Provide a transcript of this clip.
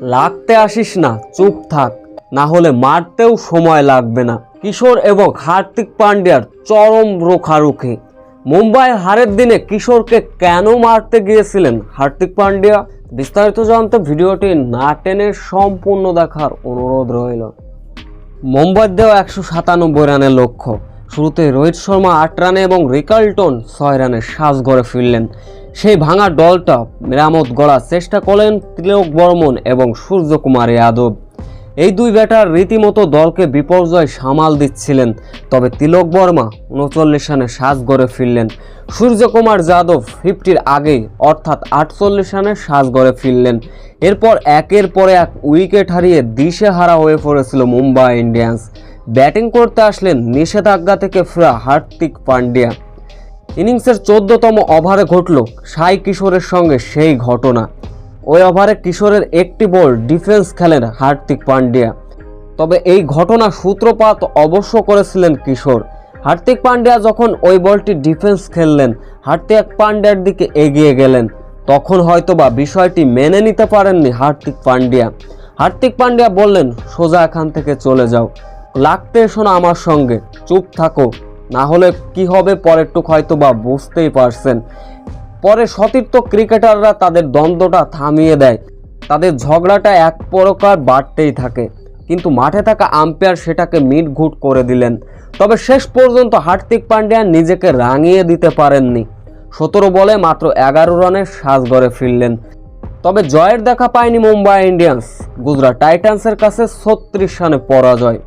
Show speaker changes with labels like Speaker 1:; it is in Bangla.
Speaker 1: লাগতে আসিস না, চুপ থাক। না হলে মারতেও সময় লাগবে না। কিশোর এবং হার্দিক পান্ডিয়ার চরম রোখারুখি। মুম্বাই হারের দিনে কিশোরকে কেন মারতে গিয়েছিলেন হার্দিক পান্ডিয়া? বিস্তারিত জানতে ভিডিওটি না টেনে সম্পূর্ণ দেখার অনুরোধ রইল। মুম্বাইয়ের দেওয়া একশো সাতানব্বই রানের লক্ষ্য। শুরুতে রোহিত শর্মা আট রানে এবং রিকাল্টন ছয় রানে সাজ গড়ে ফিরলেন। সেই ভাঙা দলটা মেরামত গড়ার চেষ্টা করলেন তিলক বর্মন এবং সূর্যকুমার যাদব। এই দুই ব্যাটার রীতিমতো দলকে বিপর্যয় সামাল দিচ্ছিলেন, তবে তিলক বর্মা উনচল্লিশ রানে সাজ গড়ে ফিরলেন। সূর্যকুমার যাদব ফিফটির আগেই অর্থাৎ আটচল্লিশ রানে সাজ গড়ে ফিরলেন। এরপর একের পর এক উইকেট হারিয়ে দিশেহারা হয়ে পড়েছিল মুম্বাই ইন্ডিয়ান্স। ব্যাটিং করতে আসলেন নিষেধাজ্ঞা থেকে ফেরা হার্দিক পান্ডিয়া। ইনিংসের চোদ্দতম ওভারে ঘটল সাই কিশোরের সঙ্গে সেই ঘটনা। ওই ওভারে কিশোরের একটি বল ডিফেন্স খেলেন হার্দিক পান্ডিয়া। তবে এই ঘটনা সূত্রপাত অবশ্য করেছিলেন কিশোর। হার্দিক পান্ডিয়া যখন ওই বলটি ডিফেন্স খেললেন, হার্দিক পান্ডিয়ার দিকে এগিয়ে গেলেন। তখন হয়তোবা বিষয়টি মেনে নিতে পারেননি হার্দিক পান্ডিয়া। হার্দিক পান্ডিয়া বললেন, সোজা এখান থেকে চলে যাও। লাগতে এসো না আমার সঙ্গে। চুপ থাকো। না হলে কি হবে পরেরটুক হয়তো বা বুঝতেই পারছেন। পরে সতীর্থ ক্রিকেটাররা তাদের দ্বন্দ্বটা থামিয়ে দেয়। তাদের ঝগড়াটা এক প্রকার বাড়তেই থাকে। কিন্তু মাঠে থাকা আম্পায়ার সেটাকে মিটঘুট করে দিলেন। তবে শেষ পর্যন্ত হার্দিক পান্ডিয়া নিজেকে রাঙিয়ে দিতে পারেননি। সতেরো বলে মাত্র এগারো রানের সাজ গড়ে ফিরলেন। তবে জয়ের দেখা পায়নি মুম্বাই ইন্ডিয়ান্স। গুজরাট টাইটান্সের কাছে ছত্রিশ রানে পরাজয়।